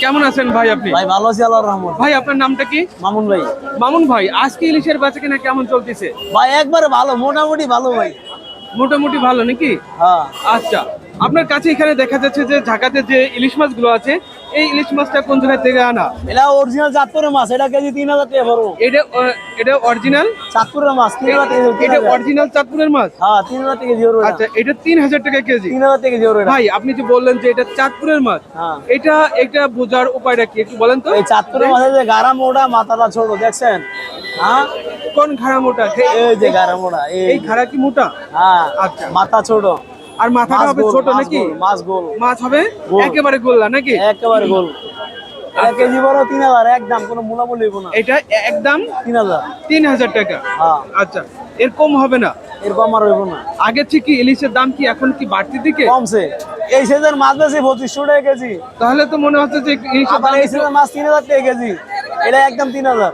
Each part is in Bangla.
কেমন আছেন ভাই আপনি? ভাই ভালো আছি আল্লাহর রহমত। ভাই আপনার নামটা কি? মামুন ভাই। মামুন ভাই আজকে ইলিশের বেচা কিনা কেমন চলতেছে? ভাই একবারে ভালো মোটামুটি ভালো ভাই। মোটামুটি ভালো নাকি? হ্যাঁ। আচ্ছা আপনার কাছে এখানে দেখা যাচ্ছে যে ঢাকাতে যে ইলিশ মাছগুলো আছে এই ইলিশ মাছটা কোন জায়গা থেকে আনা? এটা অরিজিনাল চাঁদপুরের মাছ এটা কেজি তিন হাজার টাকা পড়ব এটা এটা অরিজিনাল চাঁদপুরের মাছ তিন হাজার টাকা এটা অরিজিনাল চাঁদপুরের মাছ? হ্যাঁ তিন হাজার টাকা জিওর আচ্ছা এটা তিন হাজার টাকা কেজি। তিন হাজার টাকা জিওর ভাই আপনি যে বললেন যে এটা চাঁদপুরের মাছ হ্যাঁ। এটা এটা বোঝার উপায়টা কি? একটু বলেন তো। এই চাঁদপুরের মাছের যে গারা মোটা মাথাটা ছোট দেখছেন? হ্যাঁ? কোন ঘাড়া মোটা? এই যে গারা মোটা এই। এই ঘাড়া কি মোটা? হ্যাঁ আচ্ছা। মাথা ছোট। আর মাথাটা হবে ছোট নাকি? মাছ গোল মাছ হবে। একেবারে গোল্লা নাকি? একেবারে গোল। এক কেজি বড় তিন হাজার একদম কোনো হইব না। এটা একদম তিন হাজার। তিন হাজার টাকা। হ্যাঁ। আচ্ছা এর কম হবে না? এরকম আর হইব না। আগের থেকে ইলিশের দাম কি এখন কি বাড়তি দিকে? কমছে। এই সিজন মাছ বেশি পঁচিশশো টাকা কেজি। তাহলে তো মনে হচ্ছে যে ইলিশের আবার দাম এই সিজন মাছ তিন হাজার টাকা কেজি। এটা একদম তিন হাজার।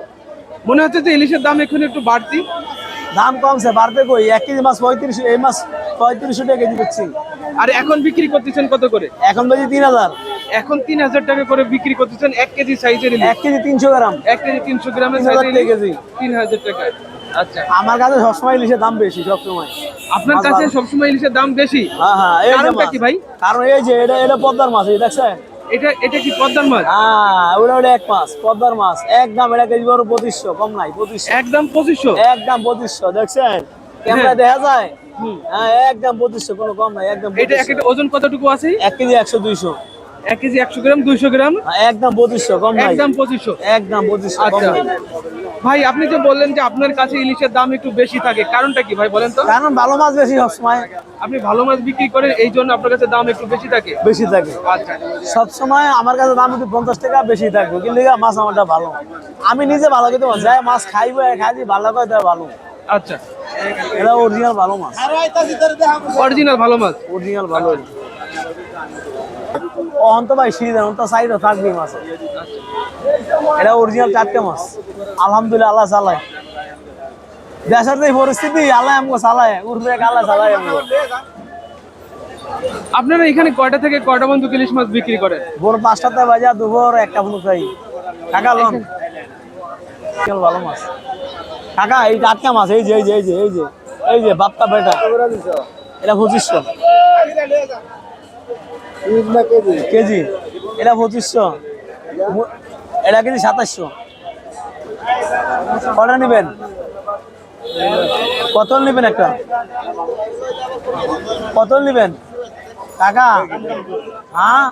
মনে হচ্ছে যে ইলিশের দাম এখন একটু বাড়তি? দাম কমছে বাড়বে কই? এক কেজি মাছ পঁয়ত্রিশ এই মাছ পঁয়ত্রিশশো টাকা কেজি দিচ্ছি। আর এখন বিক্রি করতেছেন কত করে? এখন বেশি তিন হাজার। এখন তিন হাজার টাকা করে বিক্রি করতেছেন এক কেজি সাইজের এক কেজি তিনশো গ্রাম। এক কেজি তিনশো গ্রামের সাইজের কেজি। তিন হাজার টাকা। আচ্ছা। আমার কাছে সবসময় ইলিশের দাম বেশি সবসময়। আপনার কাছে সবসময় ইলিশের দাম বেশি? হ্যাঁ হ্যাঁ কারণটা কি ভাই? কারণ এই যে এটা এটা পদ্মার মাছ এই দেখছেন? এটা এটা কি পদ্মার মাছ? হ্যাঁ ওটা ওটা এক মাছ পদ্মার মাছ। একদম এটা কেজি বড় পঁচিশশো কম নাই পঁচিশশো। একদম পঁচিশশো? একদম পঁচিশশো দেখছেন? ক্যামেরা দেখা যায়? হ্যাঁ একদম পঁচিশশো কোনো কম নাই একদম এটা এক একটা ওজন কতটুকু আছে? এক কেজি একশো দুইশো। এক কেজি একশো গ্রাম দুইশো গ্রাম? হ্যাঁ, একদম পঁচিশশো কম একদম পঁচিশশো। একদম পঁচিশশো আচ্ছা। ভাই আপনি যে বললেন যে আপনার কাছে ইলিশের দাম একটু বেশি থাকে কারণটা কি ভাই বলেন তো? কারণ ভালো মাছ বেশি সবসময়। আপনি ভালো মাছ বিক্রি করেন এই জন্য আপনার কাছে দাম একটু বেশি থাকে? বেশি থাকে। আচ্ছা। সবসময় আমার কাছে দাম একটু পঞ্চাশ টাকা বেশি থাকবে কিন্তু মাছ আমারটা ভালো। আমি নিজে ভালো কিন্তু যাই মাছ খাইবো খাইছি ভালো করে দেয় ভালো। আচ্ছা। এটা অরিজিনাল ভালো মাছ। অরিজিনাল ভালো মাছ। অরিজিনাল ভালো। অন্ত ভাই সিজন অন্ত সাইডও থাকবে মাছ। এটা অরিজিনাল চারটে মাছ। আলহামদুলিল্লাহ আল্লাহ চালায়। দেশের যে পরিস্থিতি আল্লাহ আমাকে চালায়। উর্বে আল্লাহ চালায় আপনারা এখানে কয়টা থেকে কয়টা বন্ধু ইলিশ মাছ বিক্রি করেন? ভোর পাঁচটাতে বাজা দুপুর একটা পর্যন্ত খাই। কাকা লন। ভালো মাছ। কাকা, এই টাটকা মাছ, এই যে এই যে এই যে এই যে এই যে বাপ্তা বেটা। এটা পঁচিশশো। কেজি। এটা পঁচিশশো। এটা কেজি সাতাশশো। কটা নেবেন? কত নেবেন একটা? কত নেবেন? কাকা? হ্যাঁ?